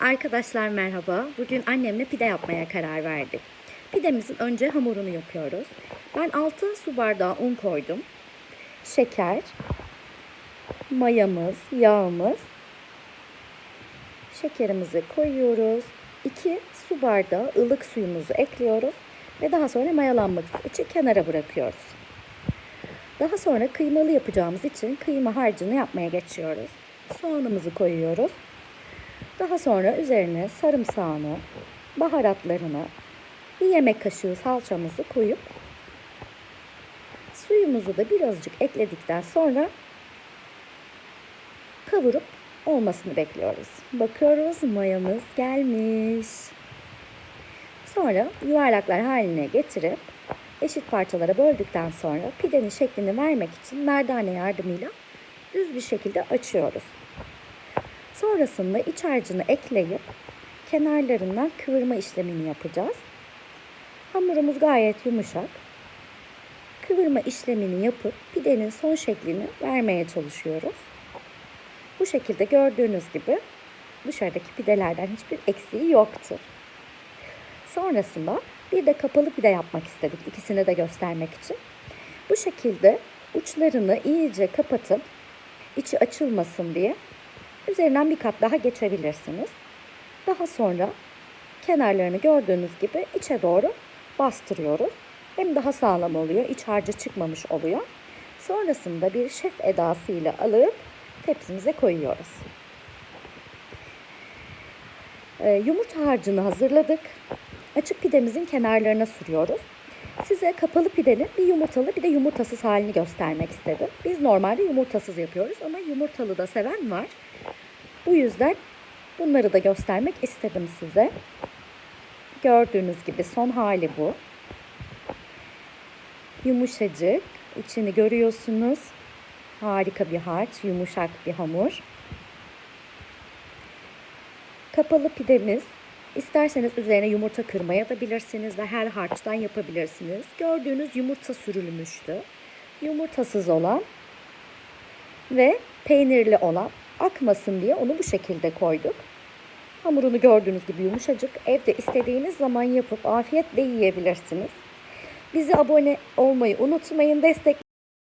Arkadaşlar merhaba. Bugün annemle pide yapmaya karar verdik. Pidemizin önce hamurunu yapıyoruz. Ben 6 su bardağı un koydum. Şeker, mayamız, yağımız. Şekerimizi koyuyoruz. 2 su bardağı ılık suyumuzu ekliyoruz ve daha sonra mayalanmak için kenara bırakıyoruz. Daha sonra kıymalı yapacağımız için kıyma harcını yapmaya geçiyoruz. Soğanımızı koyuyoruz. Daha sonra üzerine sarımsağını, baharatlarını, bir yemek kaşığı salçamızı koyup suyumuzu da birazcık ekledikten sonra kavurup olmasını bekliyoruz. Bakıyoruz mayamız gelmiş. Sonra yuvarlaklar haline getirip eşit parçalara böldükten sonra pidenin şeklini vermek için merdane yardımıyla düz bir şekilde açıyoruz. Sonrasında iç harcını ekleyip kenarlarından kıvırma işlemini yapacağız. Hamurumuz gayet yumuşak. Kıvırma işlemini yapıp pidenin son şeklini vermeye çalışıyoruz. Bu şekilde gördüğünüz gibi dışarıdaki pidelerden hiçbir eksiği yoktur. Sonrasında bir de kapalı pide yapmak istedik ikisini de göstermek için. Bu şekilde uçlarını iyice kapatıp içi açılmasın diye üzerinden bir kat daha geçebilirsiniz. Daha sonra kenarlarını gördüğünüz gibi içe doğru bastırıyoruz. Hem daha sağlam oluyor, iç harcı çıkmamış oluyor. Sonrasında bir şef edasıyla alıp tepsimize koyuyoruz. Ee, yumurta harcını hazırladık. Açık pidemizin kenarlarına sürüyoruz. Size kapalı pidenin bir yumurtalı bir de yumurtasız halini göstermek istedim. Biz normalde yumurtasız yapıyoruz ama yumurtalı da seven var. Bu yüzden bunları da göstermek istedim size. Gördüğünüz gibi son hali bu. Yumuşacık. içini görüyorsunuz. Harika bir harç, yumuşak bir hamur. Kapalı pidemiz İsterseniz üzerine yumurta kırmaya da bilirsiniz ve her harçtan yapabilirsiniz. Gördüğünüz yumurta sürülmüştü. Yumurtasız olan ve peynirli olan akmasın diye onu bu şekilde koyduk. Hamurunu gördüğünüz gibi yumuşacık. Evde istediğiniz zaman yapıp afiyetle yiyebilirsiniz. Bizi abone olmayı unutmayın. Destek